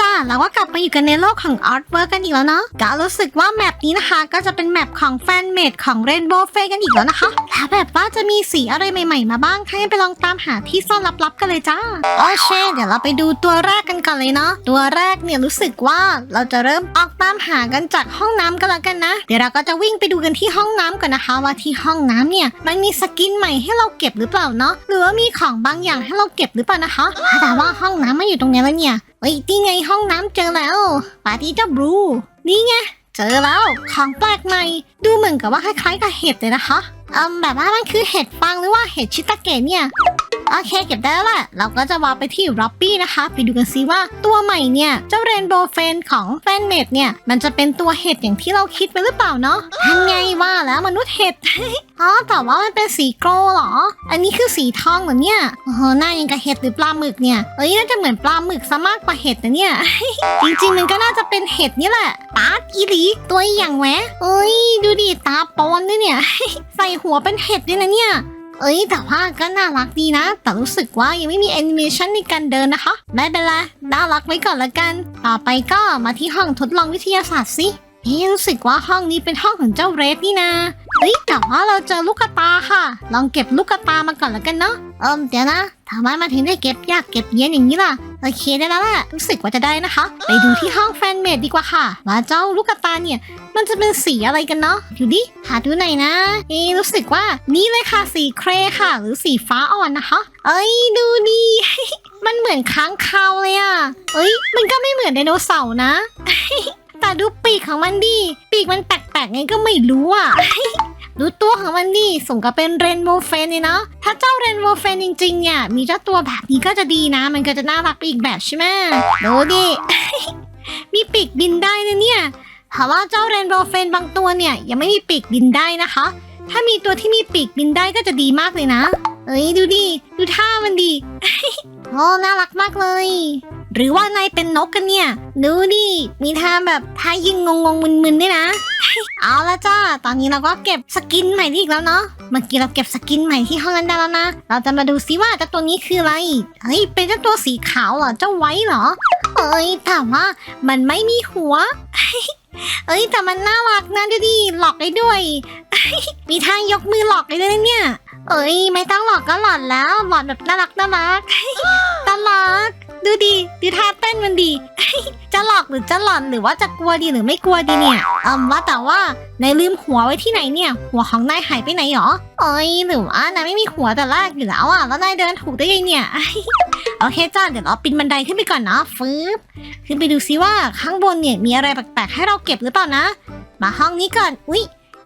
จ้าเราก็กลับมาอยู่กันในโลกของอาร์ตเวิร์กันอีกแล้วเนาะก็รู้สึกว่าแมปนี้นะคะ ก็จะเป็นแมปของแฟนเมดของเรนโบว์เฟกันอีกแล้วนะคะแล้วแบบว่าจะมีสีอะไรใหม่ๆ มาบ้างให้ไปลองตามหาที่ซ่อนลับๆกันเลยจ้าโอเคเดี๋ยวเราไปดูตัวแรกกันก่อนเลยเนาะตัวแรกเนี่ยรู้สึกว่าเราจะเริ่มออกตามหากันจากห้องน้ำกันแล้วกันนะ เดี๋ยวเราก็จะวิ่งไปดูกันที่ห้องน้ำก่อนนะคะ ว่าที่ห้องน้ำเนี่ยมันมีสกินใหม่ให้เราเก็บหรือเปล่าเนาะหรือว่ามีของบางอย่างให้เราเก็บหรือเปล่านะคะแต่ว่าห้องน้ำไม่อยู่ตรงนี้แล้วเนี่ยเฮ้ยนี่ไงห้องน้ำเจอแล้วปาร์ตี้เจ้าบลู นี่ไง เจอแล้ว ของแปลกใหม่ ดูเหมือนกับว่าคล้ายๆกับเห็ดเลยนะคะอืมแบบว่ามันคือเห็ดฟางหรือว่าเห็ดชิตาเกะเนี่ย โอเคเก็บได้แล้วแหละเราก็จะวางไปที่ร็อบบี้นะคะ ไปดูกันซิว่าตัวใหม่เนี่ย เจ้าเรนโบว์เฟนของแฟนเมดเนี่ย มันจะเป็นตัวเห็ดอย่างที่เราคิดไปหรือเปล่าเนาะทันไงว่าแล้วมนุษย์เห็ด อ๋อแต่ว่ามันเป็นสีโกลเหรอ อันนี้คือสีทองเหรอเนี่ยโอ้โหหน้ายังกับเห็ดหรือปลาหมึกเนี่ยเอ้ยน่าจะเหมือนปลาหมึกซะมากกว่าเห็ดนะเนี่ย จริงๆมันก็น่าจะเป็นเห็ดนี่แหละปาอีหลีตัวอย่างแหวะเอ้ยดูดิตาปอนด้วยเนี่ย ใส่หัวเป็นเห็ดด้วยนะเนี่ย เอ้ยแต่ว่าก็น่ารักดีนะ แต่รู้สึกว่ายังไม่มีแอนิเมชันในการเดินนะคะ ไม่เป็นไรน่ารักไว้ก่อนละกัน ต่อไปก็มาที่ห้องทดลองวิทยาศาสตร์สิเอ๊ะรู้สึกว่าห้องนี้เป็นห้องของเจ้าเรดนี่นะเฮ้ยแต่ว่าเราเจอลูกตาค่ะ ลองเก็บลูกตามาก่อนละกันเนาะเอิมเดี๋ยวนะทำไมมาถึงได้เก็บยากเก็บเย็นอย่างนี้ล่ะ โอเคได้แล้วแหละรู้สึกว่าจะได้นะคะ ไปดูที่ห้องแฟนเมดดีกว่าค่ะว่าเจ้าลูกกระตาเนี่ย มันจะเป็นสีอะไรกันเนาะดูดิหาดูหน่อยนะ เอ๊รู้สึกว่านี่เลยค่ะสีเครค่ะ หรือสีฟ้าอ่อนนะคะ เอ้ยดูดิมันเหมือนค้างคาวเลยอะเอ้ย มันก็ไม่เหมือนไดโนเสาร์นะ แต่ดูปีกของมันดิปีกมันแปลกๆไงก็ไม่รู้อะ ดูตัวของมันดิสมกับเป็นเรนโบว์เฟนเลยเนาะถ้าเจ้าเรนโบว์เฟนจริงๆเนี่ยมีเจ้าตัวแบบนี้ก็จะดีนะ มันก็จะน่ารักไปอีกแบบใช่ไหมดูดิ มีปีกบินได้นะเนี่ยเพราะว่าเจ้าเรนโบว์เฟนบางตัวเนี่ยยังไม่มีปีกบินได้นะคะ ถ้ามีตัวที่มีปีกบินได้ก็จะดีมากเลยนะเอ้ยดูดิ ดูท่ามันดีโอ้น่ารักมากเลย หรือว่านายเป็นนกกันเนี่ย ดูดิ มีท่าแบบท่ายิงงงงๆมึนๆด้วยนะ เอาละจ้า ตอนนี้เราก็เก็บสกินใหม่ได้อีกแล้วเนาะ เมื่อกี้เราเก็บสกินใหม่ที่ห้องนั้นได้แล้วนะ เราจะมาดูซิว่าเจ้าตัวนี้คืออะไร เฮ้ย เป็นเจ้าตัวสีขาวเหรอ เจ้าไว้เหรอ เอ้ยแต่ว่ามันไม่มีหัว เอ้ยแต่มันน่ารักนะดูดิ หลอกได้ด้วย มีทางยกมือหลอกได้ด้วยนะเนี่ย เอ้ย ไม่ต้องหลอกก็หลอนแล้ว หลอนแบบน่ารักน่ารักน่ารัก ดูดิดูท่าเต้นมันดี จะหลอกหรือจะหลอนหรือว่าจะกลัวดีหรือไม่กลัวดีเนี่ยอืมว่าแต่ว่านายลืมหัวไว้ที่ไหนเนี่ย หัวของนายหายไปไหนหรอเอ้ยหรือว่านายไม่มีหัวแต่แรกอยู่แล้วอะแล้วนายเดินถูกได้ยังเนี่ยโอเคจ้าเดี๋ยวเราปีนบันไดขึ้นไปก่อนเนาะฟืบขึ้นไปดูซิว่าข้างบนเนี่ยมีอะไรแปลกๆให้เราเก็บหรือเปล่านะ มาห้องนี้ก่อนอุ๊ย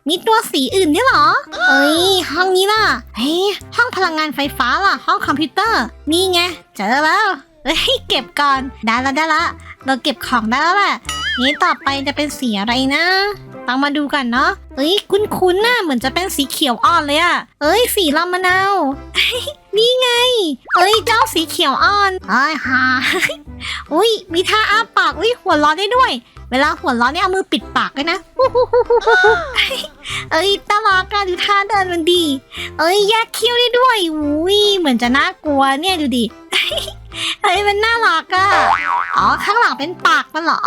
มีตัวสีอื่นด้วยเหรอ เอ้ย ห้องนี้ล่ะ เฮ้ยห้องพลังงานไฟฟ้าล่ะ ห้องคอมพิวเตอร์ นี่ไง เจอแล้ว เฮ้ยเก็บก่อนได้แล้วได้ละเราเก็บของได้แล้วแหละนี้ต่อไปจะเป็นสีอะไรนะต้องมาดูกันเนาะเอ้ยคุ้นๆน่ะเหมือนจะเป็นสีเขียวอ่อนเลยอะเอ้ยสีลำมะนาวนี่ไง เอ้ยเจ้าสีเขียวอ่อนเอ้ยฮ่าอุ้ยมีท่าอ้าปากอุ้ยหัวเราะได้ด้วย เวลาหัวเราะเนี่ยเอามือปิดปากด้วยนะเอ้ยตลักอะดูท่าเดินมันดี เอ้ยแยกเขี้ยวได้ด้วยอุ้ยเหมือนจะน่ากลัวเนี่ยดูดิเอ้ยมันน่ารักอะอ๋อ ข้างหลังเป็นปากมันเหรอ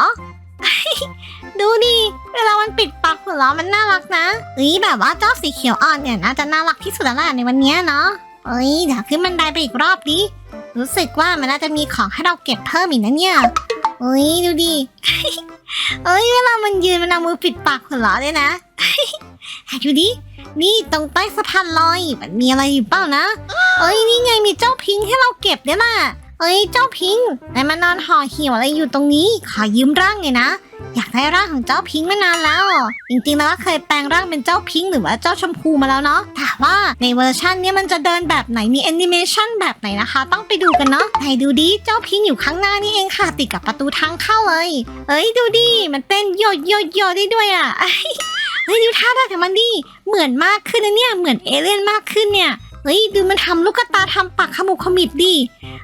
ดูดิเวลามันปิดปากหัวเราะมันน่ารักนะเอ้ยแบบว่าเจ้าสีเขียวอ่อนเนี่ยน่าจะน่ารักที่สุดแล้วล่ะในวันเนี้ยเนาะเอ้ยเดี๋ยวขึ้นบันไดไปอีกรอบดิ รู้สึกว่ามันน่าจะมีของให้เราเก็บเพิ่มอีกนะเนี่ยเอ้ยดูดิ เอ้ยเวลามันยืนมันเอามือปิดปากหัวเราะด้วยนะ ดูดิ นี่ตรงใต้สะพานลอยมันมีอะไรอยู่เปล่านะ เอ้ยนี่ไงมีเจ้าพิงค์ให้เราเก็บด้วยล่ะ เอ้ยเจ้าพิงค์นายมานอนห่อเหี่ยวอะไรอยู่ตรงนี้ ขอยืมร่างหน่อยนะ อยากได้ร่างของเจ้าพิงค์มานานแล้ว จริงๆแล้วก็เคยแปลงร่างเป็นเจ้าพิงค์หรือว่าเจ้าชมพูมาแล้วเนาะแต่ว่าในเวอร์ชันนี้มันจะเดินแบบไหนมีแอนิเมชันแบบไหนนะคะ ต้องไปดูกันเนาะไหนดูดิเจ้าพิงค์อยู่ข้างหน้านี่เองค่ะ ติดกับประตูทางเข้าเลยเอ้ยดูดิมันเต้นโยโยโยได้ด้วยอะเฮ้ยดูท่าได้ของมันดิเหมือนมากขึ้นนะเนี่ยเหมือนเอเลี่ยนมากขึ้นเนี่ย เฮ้ยดูมันทำลูกตาทำปากขมุกขมิบดิ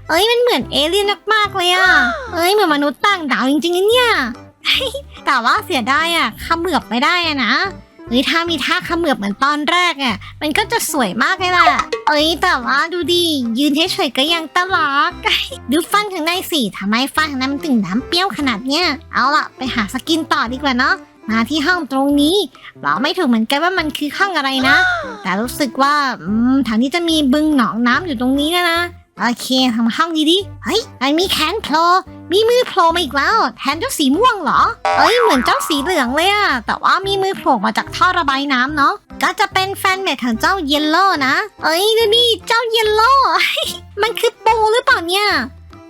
เอ้ยมันเหมือนเอเลี่ยนมากๆเลยอะเอ้ยเหมือนมนุษย์ต่างดาวจริงๆนะเนี่ยแต่ว่าเสียดายอะขมือบไม่ได้อะนะเฮ้ยถ้ามีท่าขมือบเหมือนตอนแรกอะมันก็จะสวยมากเลยล่ะเอ้ยแต่ว่าดูดิยืนเฉยๆก็ยังตลกดูฟันข้างในสิทำไมฟันข้างในมันถึงน้ำเปรี้ยวขนาดเนี้ยเอาล่ะไปหาสกินต่อดีกว่าเนาะ มาที่ห้องตรงนี้บอกไม่ถูกเหมือนกันว่ามันคือห้องอะไรนะ แต่รู้สึกว่าอืมทางนี้จะมีบึงหนองน้ำอยู่ตรงนี้นะนะโอเคทำห้องดีดิเฮ้ยมันมีแขนโผล่มีมือโผล่มาอีกแล้ว แทนเจ้าสีม่วงเหรอเอ้ยเหมือนเจ้าสีเหลืองเลยอะแต่ว่ามีมือโผล่มาจากท่อระบายน้ำเนาะก็จะเป็นแฟนเมทของเจ้าเยลโล่นะ เอ้ยดูดิเจ้าเยลโล่มันคือปูหรือเปล่าเนี่ย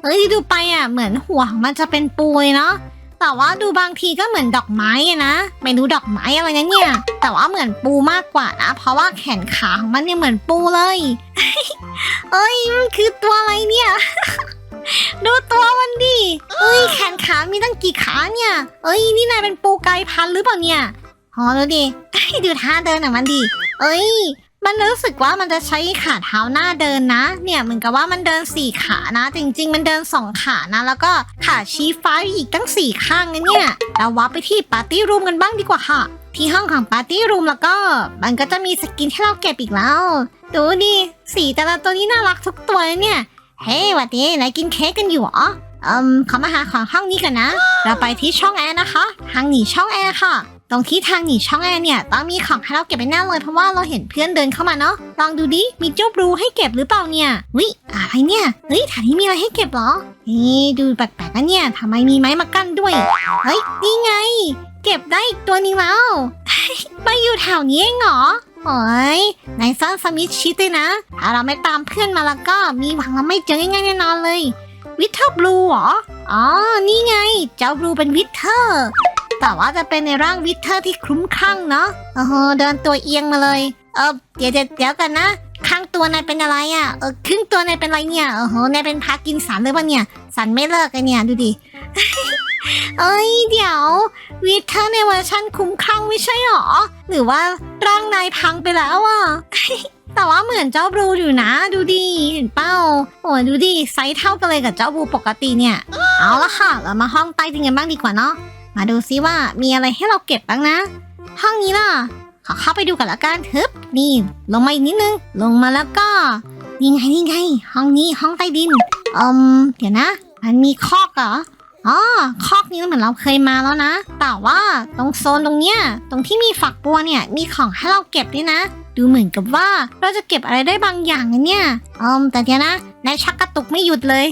เอ้ยดูไปอะเหมือนหัวของมันจะเป็นปูเลยเนาะ แต่ว่าดูบางทีก็เหมือนดอกไม้อะนะ ไม่รู้ดอกไม้อะไรนะเนี่ย แต่ว่าเหมือนปูมากกว่านะ เพราะว่าแขนขาของมันเนี่ยเหมือนปูเลย เอ้ยมันคือตัวอะไรเนี่ย ดูตัวมันดิเอ้ยแขนขามีตั้งกี่ขาเนี่ย เอ้ยนี่นายเป็นปูไกลพันหรือเปล่าเนี่ย อ๋อดูดิดูท่าเดินของมันดิ เอ้ย มันรู้สึกว่ามันจะใช้ขาเท้าหน้าเดินนะ เนี่ยเหมือนกับว่ามันเดินสี่ขานะ จริง ๆ มันเดินสองขานะ แล้วก็ขาชี้ฟ้าอีกตั้งสี่ข้างนะเนี่ยเราวับไปที่ปาร์ตี้รูมกันบ้างดีกว่าค่ะ ที่ห้องของปาร์ตี้รูมแล้วก็ มันก็จะมีสกินให้เราเก็บอีกแล้ว ดูดิสีแต่ละตัวนี้น่ารักทุกตัวเลยเนี่ย เฮ้หวัดดีนายกินเค้กกันอยู่เหรออืมขอมาหาของห้องนี้กันนะ เราไปที่ช่องแอร์นะคะทางหนีช่องแอร์ค่ะ ตรงที่ทางหนีช่องแอร์เนี่ยต้องมีของให้เราเก็บไปแน่เลยเพราะว่าเราเห็นเพื่อนเดินเข้ามาเนาะลองดูดิมีเจ้าบลูให้เก็บหรือเปล่าเนี่ยวิอะไรเนี่ยเฮ้ยแถวนี้มีอะไรให้เก็บเหรอเฮ้ดูแปลกๆนะเนี่ยทำไมมีไม้มากั้นด้วยเฮ้ยนี่ไง เก็บได้ตัวนึงแล้วมาอยู่แถวนี้เองเหรอโอ้ยนายซ่อนสมิธชิดเลยนะ ถ้าเราไม่ตามเพื่อนมาแล้วก็มีหวังเราไม่เจอง่ายๆแน่นอนเลย วิเทอร์บลูเหรอ อ๋อ นี่ไง เจ้าบลูเป็นวิเทอร์ แต่ว่าจะเป็นในร่างวิเทอร์ที่คลุ้มคลั่งเนาะโอ้โหเดินตัวเอียงมาเลย เออเดี๋ยวเดี๋ยวกันนะข้างตัวนายเป็นอะไรอะ่ะเออครึ่งตัวนายเป็นอะไรเนี่ยโอ้โหนายเป็นพากินสันหรือเปล่าเนี่ย สันไม่เลิกเลยเนี่ยดูดิเอ้ยเดี๋ยววิเทอร์ในเวอร์ชันคุ้มคลั่งไม่ใช่หรอ หรือว่าร่างนายพังไปแล้วอะแต่ว่าเหมือนเจ้าบลูอยู่นะ ดูดิเห็นเป้าโอ้ดูดิไซส์เท่ากันเลยกับเจ้าบลูปกติเนี่ย เอาละค่ะเรามาห้องใต้ดินกันบ้างดีกว่าเนาะ มาดูซิว่ามีอะไรให้เราเก็บบ้างนะ ห้องนี้ล่ะ ขอเข้าไปดูกันละกันทึบนี่ ลงมาอีกนิดนึง ลงมาแล้วก็นี่ไงนี่ไง ห้องนี้ห้องใต้ดินอืมเดี๋ยวนะมันมีคอกเหรออ๋อคอกนี้เหมือนเราเคยมาแล้วนะ แต่ว่าตรงโซนตรงเนี้ย ตรงที่มีฝักบัวเนี่ย มีของให้เราเก็บด้วยนะ ดูเหมือนกับว่าเราจะเก็บอะไรได้บางอย่างนะเนี่ยอืมแต่เดี๋ยวนะ นายชักกระตุกไม่หยุดเลย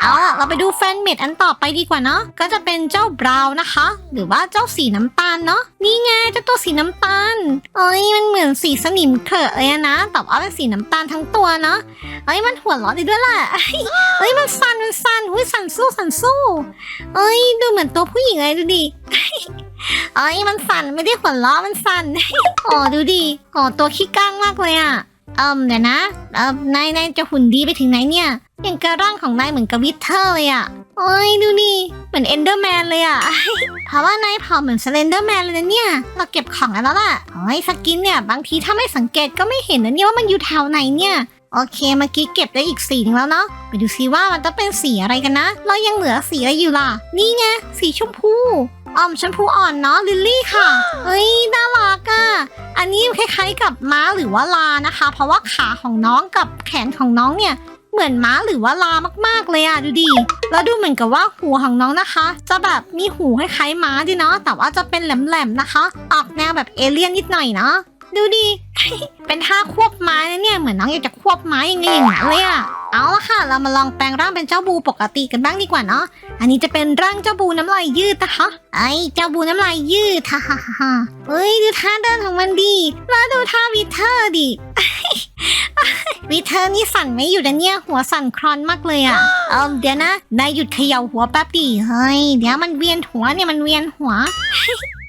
เอาล่ะเราไปดูแฟนเมดอันต่อไปดีกว่าเนาะก็จะเป็นเจ้าบราวนะคะ หรือว่าเจ้าสีน้ำตาลเนาะนี่ไงเจ้าตัวสีน้ำตาลเอ้ยมันเหมือนสีสนิมเขอะเลยนะแต่ว่าเป็นสีน้ำตาลทั้งตัวเนาะเอ้ยมันหัวเราะด้ด้วยแหละเอ้ยมันสั่นมันสั่นหุ้ยสั่นสู้สั่นสู้ เอ้ยดูเหมือนตัวผู้หญิงเลยดูดิเอ้ยมันสั่นไม่ได้หัวเราะมันสั่นโอ้ดูดิโอ้ตัวขี้ก้างมากเลยอะ เอิมเดี๋ยวนะเอิมนายนายจะหุ่นดีไปถึงไหนเนี่ยอย่างกระร่างของนายเหมือนกับวิเทอร์เลยอะโอ้ยดูนี่เหมือนเอนเดอร์แมนเลยอะเพราะว่านายเผาเหมือนสเลนเดอร์แมนเลยนะเนี่ย เราเก็บของแล้วล่ะโอ้ยสกินเนี่ย บางทีถ้าไม่สังเกตก็ไม่เห็นนะเนี่ยว่ามันอยู่แถวไหนเนี่ยโอเคเมื่อกี้เก็บได้อีกสีนึงแล้วเนาะไปดูซิว่ามันต้องเป็นสีอะไรกันนะ เรายังเหลือสีอะไรอยู่ล่ะ นี่ไงสีชมพู ออมชมพูอ่อนเนาะลิลลี่ค่ะ เฮ้ยน่ารักอะ่ะ อันนี้คล้ายๆกับม้าหรือว่าลานะคะ เพราะว่าขาของน้องกับแขนของน้องเนี่ยเหมือนม้าหรือว่าลามากๆเลยอะดูดิ แล้วดูเหมือนกับว่าหูของน้องนะคะ จะแบบมีหูคล้ายๆม้าดิเนาะ แต่ว่าจะเป็นแหลมๆนะคะ ออกแนวแบบเอเลี่ยนนิดหน่อยเนาะ ดูดิ เป็นท่าควบไม้นะเนี่ยเหมือนน้องอยากจะควบไม้ยังไงอย่างนั้นเลยอะเอาละค่ะ เรามาลองแปลงร่างเป็นเจ้าบูปกติกันบ้างดีกว่าเนาะอันนี้จะเป็นร่างเจ้าบูน้ำลายยืดนะคะไอ้เจ้าบูน้ำลายยืดฮ่าฮ่าฮ่าเฮ้ยดูท่าเดินของมันดีแล้วดูท่าวิเทอร์ดิวิเทอร์นี่สั่นไม่หยุดนะเนี่ยหัวสั่นคลอนมากเลยอะเออเดี๋ยวนะนายหยุดเขย่าหัวแป๊บดิเฮ้ยเดี๋ยวมันเวียนหัวเนี่ยมันเวียนหัว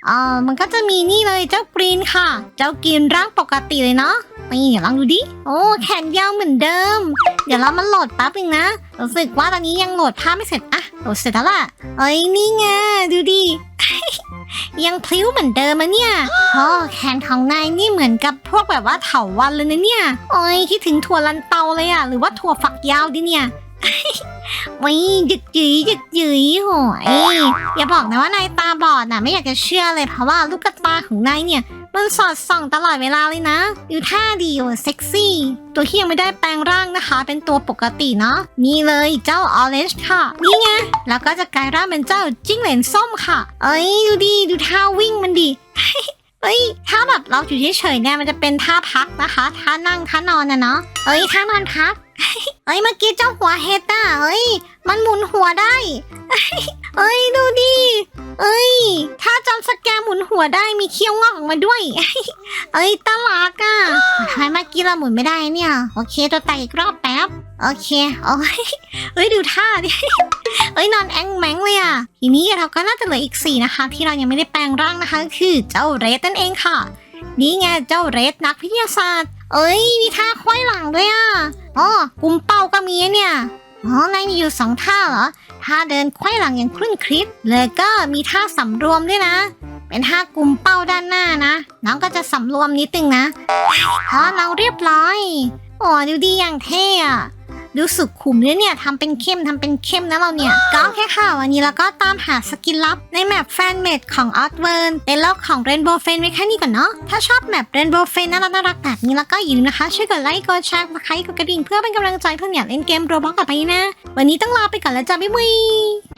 เออมันก็จะมีนี่เลยเจ้ากรีนค่ะ เจ้ากรีนร่างปกติเลยเนาะนี่เดี๋ยวลองดูดิ โอ้แขนยาวเหมือนเดิม เดี๋ยวเรามาโหลดแป๊บนึงนะรู้สึกว่าตอนนี้ยังโหลดภาพไม่เสร็จอะโหลดเสร็จแล้วล่ะเอ้ยนี่ไงดูดิยังพลิ้วเหมือนเดิมอะเนี่ยโอ้แขนของนายนี่เหมือนกับพวกแบบว่าเถาวันเลยนะเนี่ย โอ้ยคิดถึงถั่วลันเตาเลยอะหรือว่าถั่วฝักยาวดิเนี่ย วิยึกยืยยึกยืยโหยอย่าบอกนะว่านายตาบอดนะไม่อยากจะเชื่อเลยเพราะว่าลูกกระตาของนายเนี่ย มันสอดส่องตลอดเวลาเลยนะดูท่าดีว่เซ็กซี่ ตัวที่ยังไม่ได้แปลงร่างนะคะ เป็นตัวปกติเนาะนี่เลยเจ้าออเรนจ์ค่ะ นี่ไงแล้วก็จะกลายร่างเป็นเจ้าจิ้งเหลนส้มค่ะ เอ้ยดูดีดูท่าวิ่งมันดีเอ้ย ถ้าแบบเราอยู่เฉยๆเนี่ยมันจะเป็นท่าพักนะคะ ท่านั่งท่านอนนะเนาะเอ้ยท่านอนพัก เอ้ยเมื่อกี้เจ้าหัวเฮดอะเอ้ย มันหมุนหัวได้ เอ้ยดูดิเอ้ย ถ้าจำสแกมหมุนหัวได้มีเขี้ยวงอกออกมาด้วย เอ้ยตลากอะทำไมเมื่อกี้เราหมุนไม่ได้เนี่ย โอเคตัวไตอีกรอบแป๊บ โอเคโอ้ยเอ้ยดูท่าดิเอ้ยนอนแองแมงเลยอะทีนี้เราก็น่าจะเหลืออีกสี่นะคะ ที่เรายังไม่ได้แปลงร่างนะคะ คือเจ้าเรดนั่นเองค่ะ นี่ไงเจ้าเรดนักวิทยาศาสตร์ เอ้ย มีท่าควายหลังด้วยอะอ๋อกุมเป้าก็มีเนี่ยอ๋อนายมีอยู่สองท่าเหรอ ท่าเดินไขว้หลังอย่างคลื่นคลิปแล้วก็มีท่าสำรวมด้วยนะ เป็นท่ากุมเป้าด้านหน้านะ น้องก็จะสำรวมนิดนึงนะท่าเราเรียบร้อย โอ้ดูดีอย่างเท่อะ ดูสุขุมเลยเนี่ยทำเป็นเข้มทำเป็นเข้มนะเราเนี่ย ก็โอเคค่ะ วันนี้เราก็ตามหาสกินลับ ในแมปแฟนเมดของออสเวิร์นในโลกของเรนโบว์เฟนไว้แค่นี้ก่อนเนาะ ถ้าชอบแมปเรนโบว์เฟนน่ารักน่ารักแบบนี้แล้วก็อย่าลืมนะคะ ช่วยกดไลค์กดแชร์กดไลค์กดกระดิ่งเพื่อเป็นกำลังใจเพื่อนอยากเล่นเกมโรบ็อกกับไปนะ วันนี้ต้องลาไปก่อนแล้วจ้าบ๊ายบาย